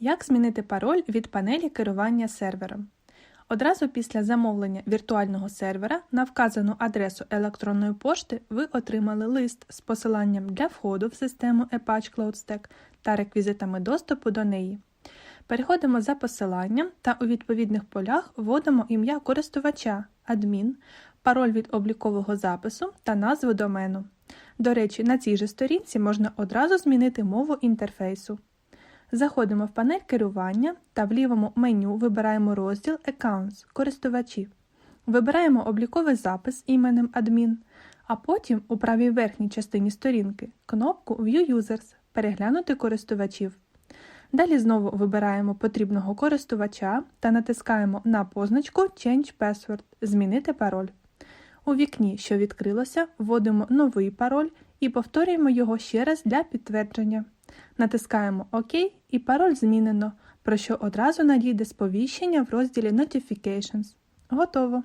Як змінити пароль від панелі керування сервером? Одразу після замовлення віртуального сервера на вказану адресу електронної пошти ви отримали лист з посиланням для входу в систему Apache Cloud Stack та реквізитами доступу до неї. Переходимо за посиланням та у відповідних полях вводимо ім'я користувача, адмін, пароль від облікового запису та назву домену. До речі, на цій же сторінці можна одразу змінити мову інтерфейсу. Заходимо в панель керування та в лівому меню вибираємо розділ Accounts користувачі. Вибираємо обліковий запис іменем адмін, а потім у правій верхній частині сторінки кнопку View Users переглянути користувачів. Далі знову вибираємо потрібного користувача та натискаємо на позначку Change Password Змінити пароль. У вікні, що відкрилося, вводимо новий пароль і повторюємо його ще раз для підтвердження. Натискаємо ОК і пароль змінено, про що одразу надійде сповіщення в розділі Notifications. Готово!